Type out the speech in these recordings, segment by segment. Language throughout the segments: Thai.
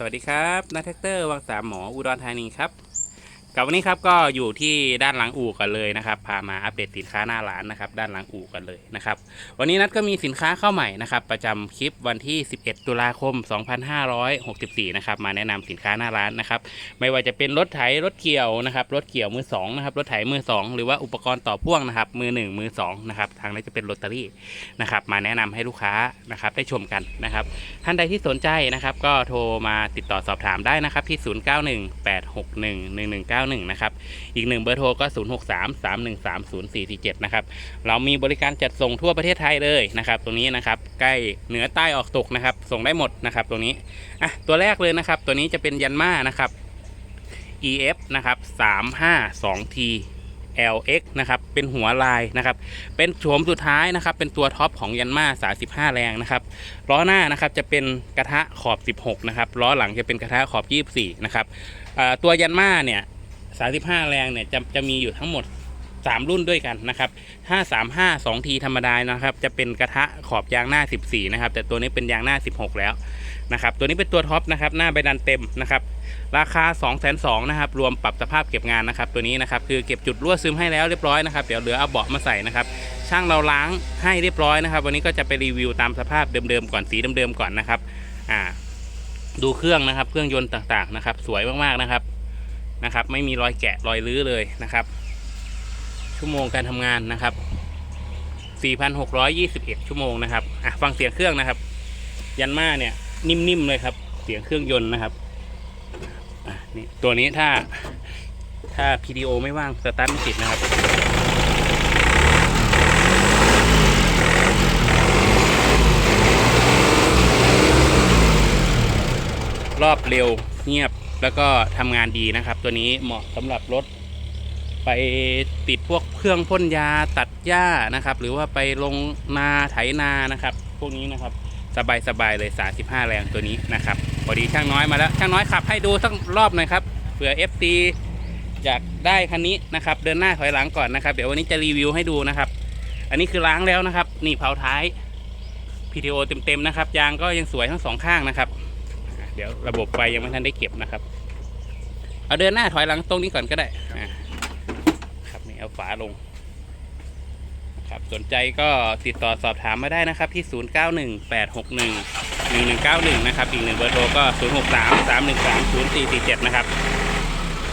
สวัสดีครับนักแท็กเตอร์วังสามหมออุดรธานีครับ กับวันนี้ครับก็อยู่ที่ด้านหลังอู่กันเลยนะครับพามาอัปเดตสินค้าหน้าร้านนะครับด้านหลังอู่กันเลยนะครับวันนี้นัดก็มีสินค้าเข้าใหม่นะครับประจำคลิปวันที่ 11 ตุลาคม 2564 นะครับมาแนะนำสินค้าหน้าร้านนะครับไม่ว่าจะเป็นรถไถรถเกี่ยวนะครับรถเกี่ยวมือสองนะครับรถไถมือสองหรือว่าอุปกรณ์ต่อพ่วงนะครับมือหนึ่งมือสองนะครับทางนี้จะเป็นลอตเตอรี่นะครับมาแนะนำให้ลูกค้านะครับได้ชมกันนะครับท่านใดที่สนใจนะครับก็โทรมาติดต่อสอบถามได้นะครับที่ 0918611191นะครับ อีกหนึ่งเบอร์โทรก็ 0633130447นะครับ เรามีบริการจัดส่งทั่วประเทศไทยเลยนะครับตรงนี้นะครับใกล้เหนือใต้ออกตกนะครับ ส่งได้หมดนะครับตรงนี้อะตัวแรกเลยนะครับ ตัวนี้จะเป็นยันมานะครับ EF นะครับ 352T LX นะครับเป็นหัวลายนะครับ เป็นโฉมสุดท้ายนะครับ เป็นตัวท็อปของยันมา 35 แรงนะครับล้อหน้านะครับจะเป็นกระทะขอบ 16 นะครับล้อหลังจะเป็นกระทะขอบ 24 นะครับตัวยันมาเนี่ย 35 แรงเนี่ยจะจะมีอยู่ทั้งหมด 3 รุ่นด้วยกันนะครับถ้า35 2ทีธรรมดานะครับ จะเป็นกระทะขอบยางหน้า 14 นะครับ แต่ตัวนี้เป็นยางหน้า 16 แล้วนะครับ ตัวนี้เป็นตัวท็อปนะครับ หน้าใบดันเต็มนะครับ ราคา 2 2 0 0 0นะครับ รวมปรับสภาพเก็บงานนะครับ ตัวนี้นะครับ คือเก็บจุดรั่วซึมให้แล้วเรียบร้อยนะครับ เดี๋ยวเหลือเอาเบาะมาใส่นะครับ ช่างเราล้างให้เรียบร้อยนะครับ วันนี้ก็จะไปรีวิวตามสภาพเดิมๆก่อน สีเดิมๆก่อนนะครับ อ่า ดูเครื่องนะครับ เครื่องยนต์ต่างๆนะครับ สวยมากๆนะครับ นะครับ ไม่มีรอยแกะรอยลื้อเลยนะครับ ชั่วโมงการทำงานนะครับ 4,621 ชั่วโมงนะครับอะฟังเสียงเครื่องนะครับ ยันมาเนี่ยนิ่มๆเลยครับ เสียงเครื่องยนต์นะครับอะนี่ตัวนี้ถ้าถ้า PDO ไม่ว่างสตาร์ทไม่ติดนะครับรอบเร็วเงียบ แล้วก็ทำงานดีนะครับ ตัวนี้เหมาะสำหรับรถ ไปติดพวกเครื่องพ่นยาตัดหญ้านะครับ หรือว่าไปลงนาไถนานะครับ พวกนี้นะครับสบายสบายเลย 35 แรงตัวนี้นะครับพอดีช่างน้อยมาแล้วช่างน้อยขับให้ดูสักรอบหน่อยครับเผื่อ FC อยากได้คันนี้นะครับ เดินหน้าถอยหลังก่อนนะครับ เดี๋ยววันนี้จะรีวิวให้ดูนะครับ อันนี้คือล้างแล้วนะครับ นี่เผาท้าย PTO เต็มๆนะครับ ยางก็ยังสวยทั้งสองข้างนะครับ เดี๋ยวระบบไฟยังไม่ทันได้เก็บนะครับ เอาเดินหน้าถอยหลังตรงนี้ก่อนก็ได้ครับนี่เอาฝาลงครับสนใจก็ติดต่อสอบถามมาได้นะครับที่ 0918611191 นะครับ อีกหนึ่งเบอร์โทรก็ 0633130447 นะครับ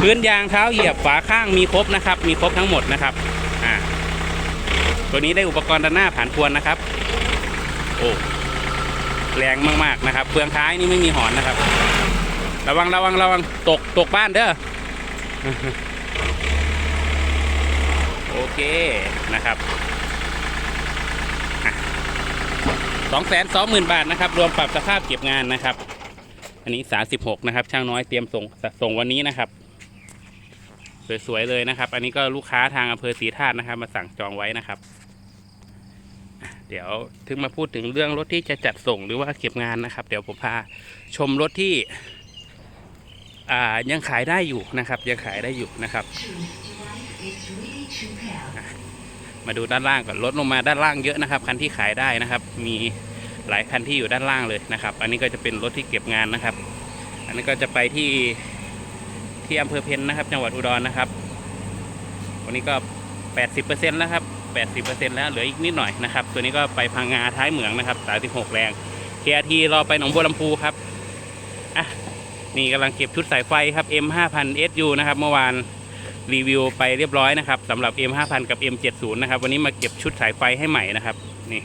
พื้นยางเท้าเหยียบฝาข้างมีครบนะครับ มีครบทั้งหมดนะครับ อ่า ตัวนี้ได้อุปกรณ์ด้านหน้าผ่านพวนนะครับ โอ้ แรงมากๆนะครับเปลืองท้ายนี่ไม่มีหอนนะครับ ระวังระวังระวังตกตกบ้านเด้อโอเคนะครับสองแสนสองหมื่นบาทนะครับ รวมปรับสภาพเก็บงานนะครับ อันนี้สาสิบหกนะครับ ช่างน้อยเตรียมส่งส่งวันนี้นะครับ สวยๆเลยนะครับ อันนี้ก็ลูกค้าทางอำเภอศรีธาตุนะครับ มาสั่งจองไว้นะครับ ดี๋ยวถึงมาพูดถึงเรื่องรถที่จะจัดส่งหรือว่าเก็บงานนะครับ เดี๋ยวผมพาชมรถที่ยังขายได้อยู่นะครับ ยังขายได้อยู่นะครับ มาดูด้านล่างก่อนลดลงมาด้านล่างเยอะนะครับ คันที่ขายได้นะครับ มีหลายคันที่อยู่ด้านล่างเลยนะครับ อันนี้ก็จะเป็นรถที่เก็บงานนะครับ อันนี้ก็จะไปที่ที่อำเภอเพนนะครับ จังหวัดอุดรนะครับ วันนี้ก็ 80%แล้วครับ 80%แล้วเหลืออีกนิดหน่อยนะครับ ตัวนี้ก็ไปพังงาท้ายเหมืองนะครับ36แรง KRT รอไปหนองบัวลำพูครับอะนี่กำลังเก็บชุดสายไฟครับ M 5 0 0 SU นะครับ เมื่อวานรีวิวไปเรียบร้อยนะครับสำหรับ M 5 0 0กับ M 7 0นะครับ วันนี้มาเก็บชุดสายไฟให้ใหม่นะครับ นี่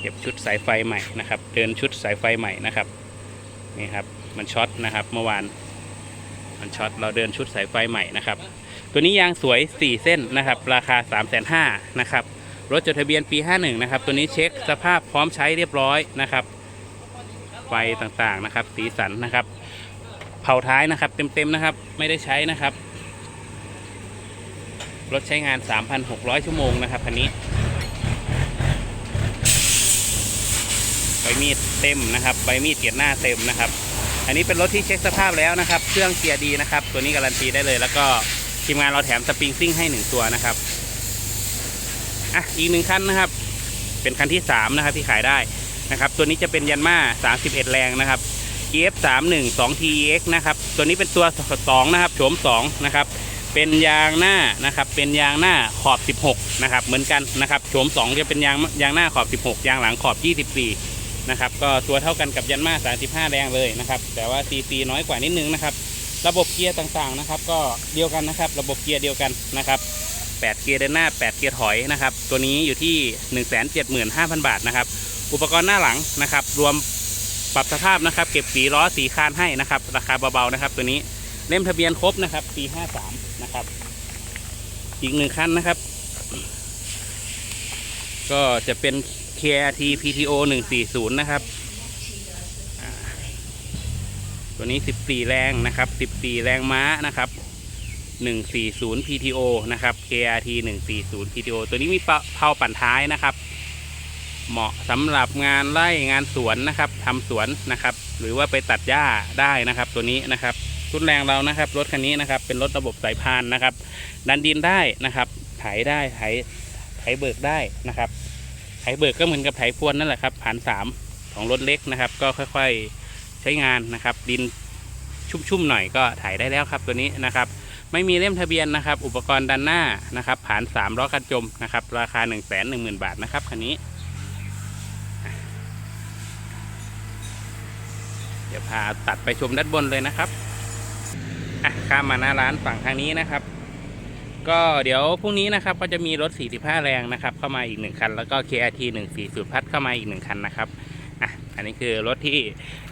เก็บชุดสายไฟใหม่นะครับ เดินชุดสายไฟใหม่นะครับ นี่ครับ มันช็อตนะครับ เมื่อวาน มันช็อต เราเดินชุดสายไฟใหม่นะครับ ตัวนี้ยางสวย 4 เส้นนะครับ ราคา 3 5 0 0 0นะครับ รถจดทะเบียนปี 51 นะครับ ตัวนี้เช็คสภาพพร้อมใช้เรียบร้อยนะครับ ไฟต่างๆนะครับ สีสันนะครับ เผาท้ายนะครับ เต็มๆนะครับ ไม่ได้ใช้นะครับ รถใช้งาน 3,600 ชั่วโมงนะครับคันนี้ใบมีดเต็มนะครับ ใบมีดเกียร์หน้าเต็มนะครับ อันนี้เป็นรถที่เช็คสภาพแล้วนะครับ เครื่องเกียร์ดีนะครับ ตัวนี้การันตีได้เลยแล้วก็ ทีมงานเราแถมสปริงซิ่งให้หนึ่งตัวนะครับอะอีกหนึ่งคันนะครับ เป็นคันที่สามนะครับที่ขายได้นะครับ ตัวนี้จะเป็นยันมา31แรงนะครับ EF 3 1 2 TEX นะครับ ตัวนี้เป็นตัว2นะครับโฉม2นะครับเป็นยางหน้านะครับ เป็นยางหน้าขอบ 16 นะครับ เหมือนกันนะครับ โฉม 2 จะเป็นยางยางหน้าขอบ 16 ยางหลังขอบ 24 นะครับ ก็ตัวเท่ากันกับยันมา35 แรงเลยนะครับ แต่ว่า CC น้อยกว่านิดนึงนะครับ ระบบเกียร์ต่างๆนะครับ ก็เดียวกันนะครับ ระบบเกียร์เดียวกันนะครับ8เกียร์เดินหน้า 8 เกียร์ถอยนะครับ ตัวนี้อยู่ที่ 175,000 บาทนะครับ อุปกรณ์หน้าหลังนะครับ รวมปรับสภาพนะครับ เก็บสีล้อสีคานให้นะครับ ราคาเบาๆนะครับ ตัวนี้เล่มทะเบียนครบนะครับปี53นะครับ อีกหนึ่งคันนะครับ ก็จะเป็น KRT PTO 140 นะครับ ตัวนี้ 14 แรงนะครับ 14 แรงม้านะครับ 140 PTO นะครับ KRT 140 PTO ตัวนี้มีเปาเผาปั่นท้ายนะครับ เหมาะสำหรับงานไร่งานสวนนะครับทำสวนนะครับ หรือว่าไปตัดหญ้าได้นะครับ ตัวนี้นะครับทุนแรงเรานะครับรถคันนี้นะครับ เป็นรถระบบสายพานนะครับ ดันดินได้นะครับไถได้ไถไถเบิกได้นะครับไถเบิกก็เหมือนกับไถพรวนนั่นแหละครับผ่านสามของรถเล็กนะครับ ก็ค่อย ๆ ใช้งานนะครับ ดินชุ่มๆหน่อยก็ไถได้แล้วครับตัวนี้นะครับ ไม่มีเล่มทะเบียนนะครับ อุปกรณ์ด้านหน้านะครับผ่าน3ล้อกันจมนะครับ ราคา 1 1 0 0 0 0 บาทนะครับคันนี้ เดี๋ยวพาตัดไปชมด้านบนเลยนะครับอะข้ามมาหน้าร้านฝั่งทางนี้นะครับ ก็เดี๋ยวพรุ่งนี้นะครับก็จะมีรถ 45 แรงนะครับ เข้ามาอีกหนึ่งคัน แล้วก็ KRT 140พัดเข้ามาอีกหนึ่งคันนะครับ อะอันนี้คือรถที่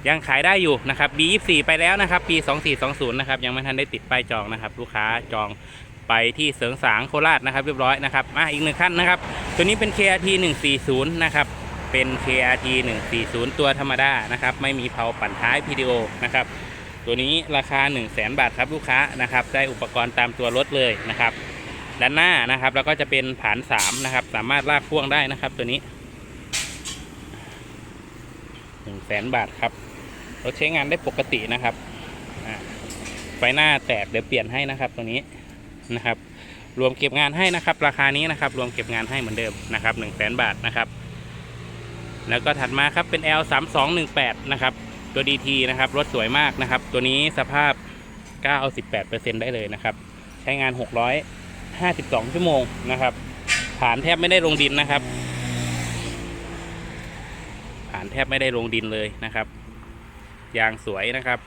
ยังขายได้อยู่นะครับ B24 ไปแล้วนะครับ ปี 2420 นะครับ ยังไม่ทันได้ติดป้ายจองนะครับ ลูกค้าจองไปที่เสริงสางโคราชนะครับ เรียบร้อยนะครับอะอีกหนึ่งคันนะครับ ตัวนี้เป็น KRT 140 นะครับเป็น KRT 140 ตัวธรรมดานะครับ ไม่มีเพาปั่นท้าย PDO นะครับ ตัวนี้ราคา 1 0 0 0 0แบาทครับลูกค้านะครับ ได้อุปกรณ์ตามตัวรถเลยนะครับ ด้านหน้านะครับ แล้วก็จะเป็นผาน3นะครับ สามารถลากพ่วงได้นะครับ ตัวนี้ 1 0 0 0 0แบาทครับรถใช้งานได้ปกตินะครับไฟหน้าแตกเดี๋ยวเปลี่ยนให้นะครับตัวนี้นะครับ รวมเก็บงานให้นะครับ ราคานี้นะครับ รวมเก็บงานให้เหมือนเดิมนะครับ1 0 0 0 0แบาทนะครับ แล้วก็ถัดมาครับเป็น L 3 2 1 8นะครับ ตัว DT นะครับรถสวยมากนะครับ ตัวนี้สภาพ98%ได้เลยนะครับ ใช้งาน 652 ชั่วโมงนะครับผ่านแทบไม่ได้ลงดินนะครับ แทบไม่ได้ลงดินเลยนะครับ ยางสวยนะครับ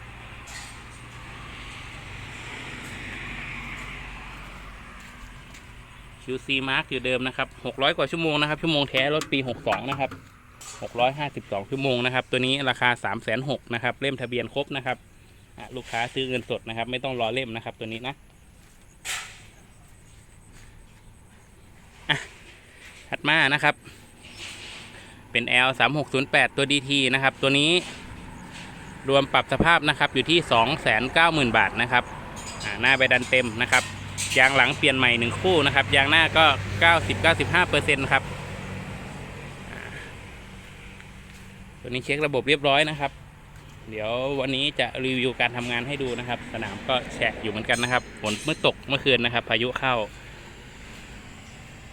QC Mark อยู่เดิมนะครับ 600 กว่าชั่วโมงนะครับ ชั่วโมงแท้รถปี 62 นะครับ 652 ชั่วโมงนะครับ ตัวนี้ราคา 3 6 0 0 0นะครับ เล่มทะเบียนครบนะครับ ลูกค้าซื้อเงินสดนะครับ ไม่ต้องรอเล่มนะครับ ตัวนี้นะอะถัดมานะครับ เป็น L 3 6 0 8ตัว DT นะครับ ตัวนี้รวมปรับสภาพนะครับอยู่ที่ 290,000 บาทนะครับหน้าใบดันเต็มนะครับ ยางหลังเปลี่ยนใหม่หนึ่งคู่นะครับ ยางหน้าก็ 90-95%ครับ ตัวนี้เช็คระบบเรียบร้อยนะครับ เดี๋ยววันนี้จะรีวิวการทำงานให้ดูนะครับ สนามก็แฉะอยู่เหมือนกันนะครับ ฝนเมื่อตกเมื่อคืนนะครับ พายุเข้า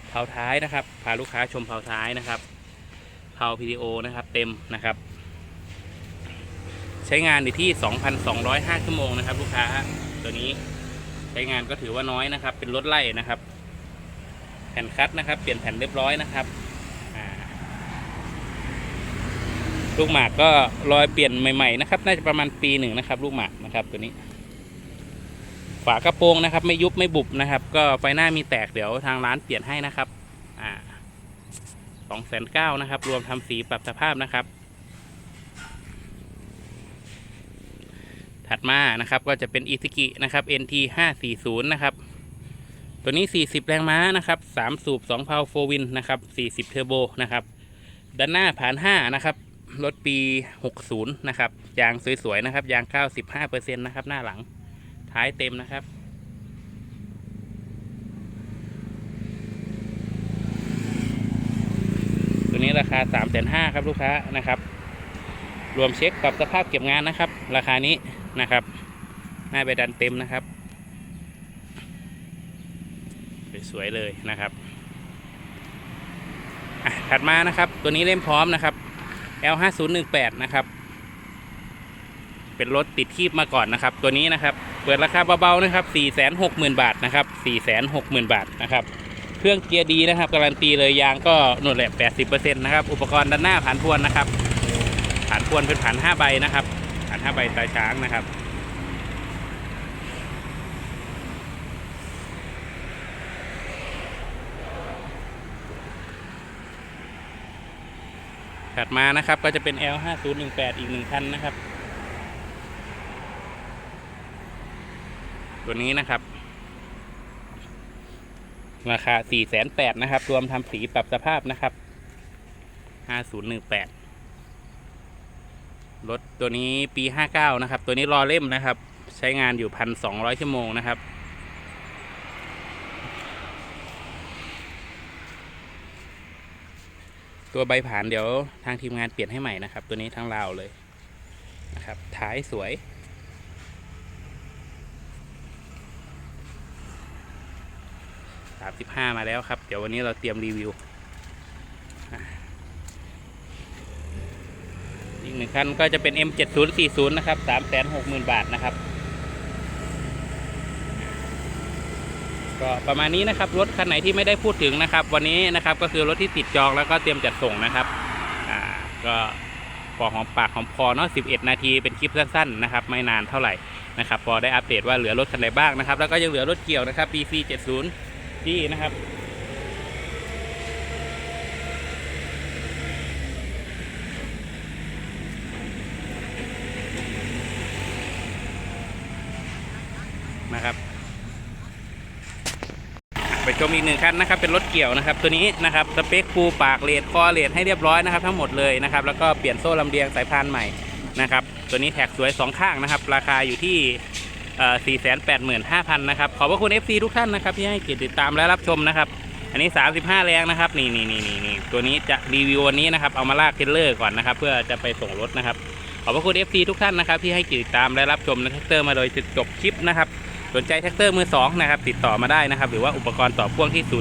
เผาท้ายนะครับ พาลูกค้าชมเผาท้ายนะครับ เผา PDO นะครับเต็มนะครับ ใช้งานอยู่ที่ 2,205 ชั่วโมงนะครับ ลูกค้าตัวนี้ใช้งานก็ถือว่าน้อยนะครับ เป็นรถไล่นะครับ แผ่นคัดนะครับ เปลี่ยนแผ่นเรียบร้อยนะครับลูกหมากก็รอยเปลี่ยนใหม่ๆนะครับ น่าจะประมาณปีหนึ่งนะครับ ลูกหมากนะครับตัวนี้ ฝากระโปรงนะครับ ไม่ยุบไม่บุบนะครับ ก็ไฟหน้ามีแตกเดี๋ยวทางร้านเปลี่ยนให้นะครับ สองแสนเก้านะครับ รวมทำสีปรับสภาพนะครับ ถัดมานะครับก็จะเป็นอีซิกินะครับ NT 540นะครับ ตัวนี้ 40 แรงม้านะครับ3สูบ2เพาโฟวินนะครับ40 เทอร์โบนะครับ ด้านหน้าผ่าน 5 นะครับ รถปี 60 นะครับ ยางสวยๆ นะครับ ยาง 95%นะครับ หน้าหลัง ท้ายเต็มนะครับ ตัวนี้ราคา3 5 0 0 0ครับลูกค้านะครับ รวมเช็คปรับสภาพเก็บงานนะครับ ราคานี้นะครับหน้าใบดันเต็มนะครับ สวยๆเลยนะครับอะถัดมานะครับตัวนี้เล่มพร้อมนะครับ L 5 0 1 8นะครับ เป็นรถติดคีบมาก่อนนะครับ ตัวนี้นะครับ เปิดราคาเบาๆนะครับ460,000 บาทนะครับ460,000 บาทนะครับ เครื่องเกียร์ดีนะครับ การันตีเลยยางก็หนุนแหละ80%นะครับ อุปกรณ์ด้านหน้าผ่านพวนนะครับผ่านพวนเป็นผ่าน 5 ใบนะครับ ผ่าน 5 ใบตาช้างนะครับถัดมานะครับก็จะเป็น L 5 0 1 8 อีกหนึ่งคันนะครับ ตัวนี้นะครับ ราคา 4 8 0 0 0นะครับ รวมทำสีปรับสภาพนะครับ 5018 รถตัวนี้ปี 59 นะครับ ตัวนี้รอเล่มนะครับ ใช้งานอยู่ 1,200 ชั่วโมงนะครับ ตัวใบผ่านเดี๋ยวทางทีมงานเปลี่ยนให้ใหม่นะครับ ตัวนี้ทั้งราวเลยนะครับ ท้ายสวย สามสิบห้าแล้วครับ เดี๋ยววันนี้เราเตรียมรีวิวอีกหนึ่งคันก็จะเป็น M7040 นะครับ360,000 บาทนะครับ ก็ประมาณนี้นะครับ รถคันไหนที่ไม่ได้พูดถึงนะครับ วันนี้นะครับก็คือรถที่ติดจองแล้วก็เตรียมจัดส่งนะครับอ่าก็พอหอมปากหอมคอเนาะ 11 นาทีเป็นคลิปสั้นๆนะครับ ไม่นานเท่าไหร่นะครับ พอได้อัปเดตว่าเหลือรถคันไหนบ้างนะครับ แล้วก็ยังเหลือรถเกี่ยวนะครับ BC 70 ที่นะครับ นะครับ ไปชมอีกหนึ่งคันนะครับ เป็นรถเกี่ยวนะครับ ตัวนี้นะครับสเปคฟูปากเลดคอเลดให้เรียบร้อยนะครับ ทั้งหมดเลยนะครับ แล้วก็เปลี่ยนโซ่ลำเลียงสายพานใหม่นะครับ ตัวนี้แท็กสวยสองข้างนะครับ ราคาอยู่ที่ สี่แสนแปดหมื่นห้าพันนะครับ ขอบพระคุณ FC ทุกท่านนะครับที่ให้เกียรติติดตามและรับชมนะครับ อันนี้ 35 แรงนะครับ นี่นี่นี่นี่นี่ตัวนี้จะรีวิววันนี้นะครับ เอามาลากเทเลอร์ก่อนนะครับ เพื่อจะไปส่งรถนะครับ ขอบพระคุณ FC ทุกท่านนะครับที่ให้เกียรติติดตามและรับชมนะแท็กเตอร์มาโดยจจบคลิปนะครับสนใจแท็กเตอร์มือ2นะครับติดต่อมาได้นะครับ หรือว่าอุปกรณ์ต่อพ่วงที่ 091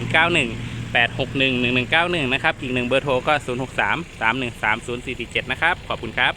861 1191 นะครับ อีกหนึ่งเบอร์โทรก็ 063 313 0447 นะครับ ขอบคุณครับ